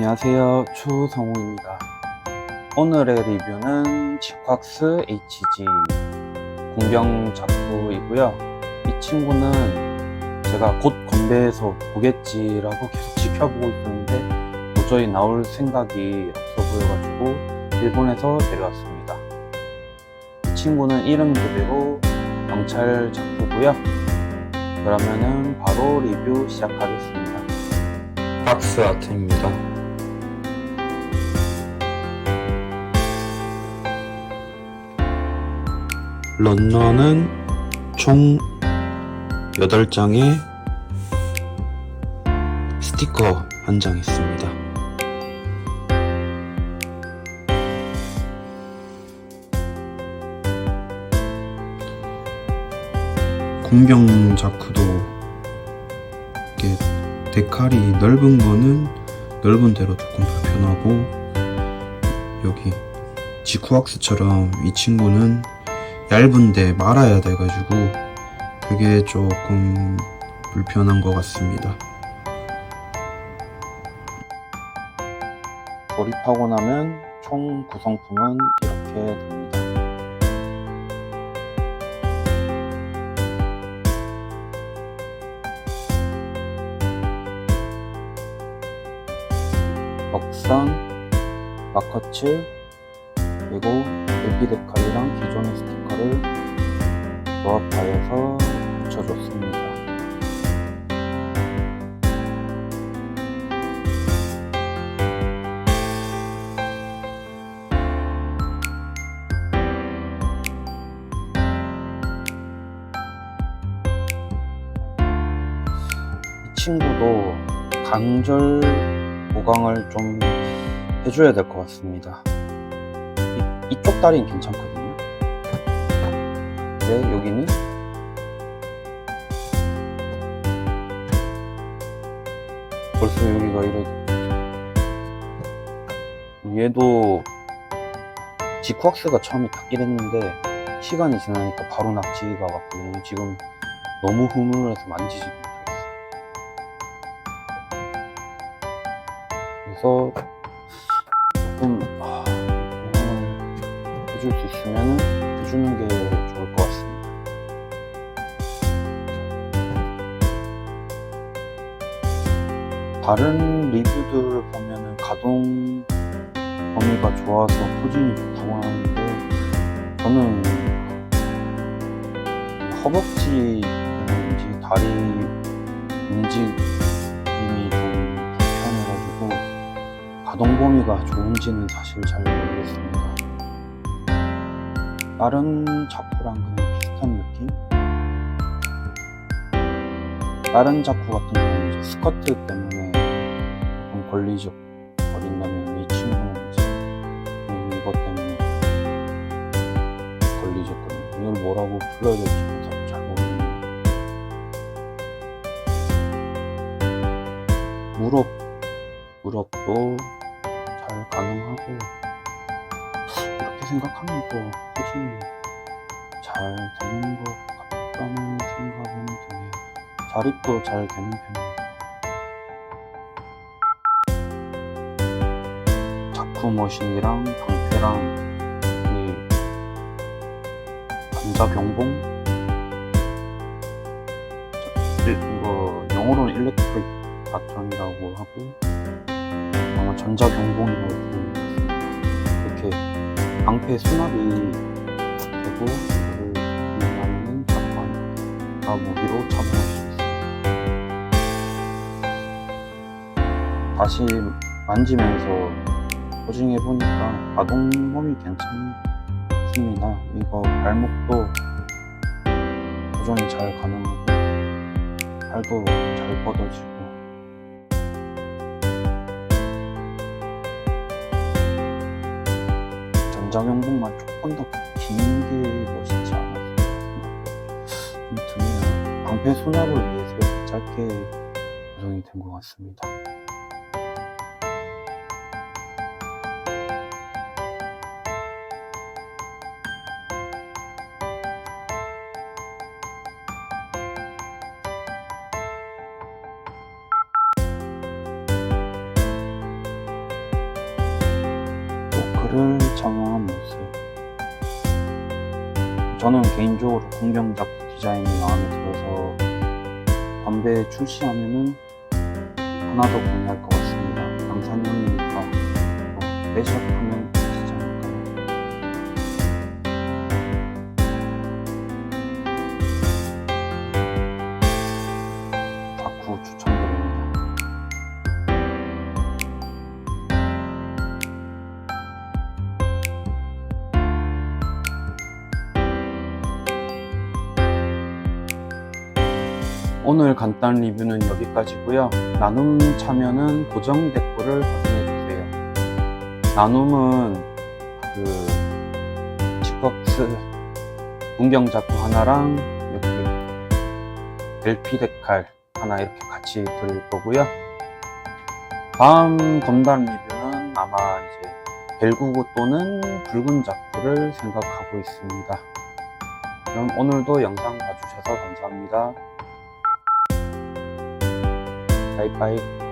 안녕하세요. 추성우입니다. 오늘의 리뷰는 지콱스 HG 공병 작품이고요. 이 친구는 제가 곧 건배해서 보겠지라고 계속 지켜보고 있었는데 도저히 나올 생각이 없어 보여가지고 일본에서 데려왔습니다. 이 친구는 이름 그대로 경찰 작품이고요. 그러면은 바로 리뷰 시작하겠습니다. 박스 아트입니다. 런너는 총 8장의 스티커 한 장 있습니다. 공병 자쿠도 이게 데칼이 넓은 거는 넓은 대로 조금 불편하고 여기 지쿠왁스처럼 이 친구는 얇은데 말아야 돼가지고 그게 조금 불편한 것 같습니다. 조립하고 나면 총 구성품은 이렇게 됩니다. 럭선, 마커칠, 그리고 에피데칼이랑 기존의 스티커를 조합하여서 붙여줬습니다. 이 친구도 관절 보강을 좀 해줘야 될 것 같습니다. 이, 이쪽 다리는 괜찮거든요. 근데 여기는 벌써 여기가 이래. 얘도 지쿠악스가 처음에 딱 이랬는데 시간이 지나니까 바로 낙지가 왔거든요. 지금 너무 흐물해서 만지지 못하겠어요. 그래서 해줄 수 있으면 해주는 게 좋을 것 같습니다. 다른 리뷰들을 보면은 가동 범위가 좋아서 포징이 좋다고 하는데 저는 허벅지 때문인지 다리 움직임이 좀 불편해가지고 가동 범위가 좋은지는 사실 잘 모르겠습니다. 다른 자쿠랑 그냥 비슷한 느낌? 다른 자쿠 같은 경우는 이제 스커트 때문에 조금 걸리적 거린다면 이 친구는 이제 음, 이것 때문에 걸리적거리고 이걸 뭐라고 불러야 될지 모르겠네요. 무릎, 무릎도 잘 가능하고 생각하면 또 포징이 잘 되는 것 같다는 생각은 드네요. 자립도 잘 되는 편이에요. 자쿠 머신이랑 방패랑 이 반자 일- 이거 영어로는 일렉트릭 바톤이라고 하고 아마 전자 병봉이라고 방패 수납이 되고 이거를 이용하면 자쿠가 무기로 잡아낼 수 있습니다. 다시 만지면서 포징해 보니까 범위 괜찮습니다. 이거 발목도 조정이 잘 가능하고 팔도 잘 뻗어지고 전자경복만 조금 더 긴 게 멋있지 않았을까 좀 드네요. 방패 수납을 위해서 짧게 구성이 된 것 같습니다. 작품 모습. 저는 개인적으로 공경 작품 디자인이 마음에 들어서 담배 출시하면은 하나 더 구매할 것 같습니다. 양산형이니까 뭐 매샵 오늘 간단 리뷰는 여기까지고요. 나눔 참여는 고정 댓글을 확인해 주세요. 나눔은 그 직박스 문경 작품 하나랑 이렇게 LP 데칼 하나 이렇게 같이 드릴 거고요. 다음 검단 리뷰는 아마 이제 벨구구 또는 붉은 작품을 생각하고 있습니다. 그럼 오늘도 영상 봐주셔서 감사합니다. 拜拜、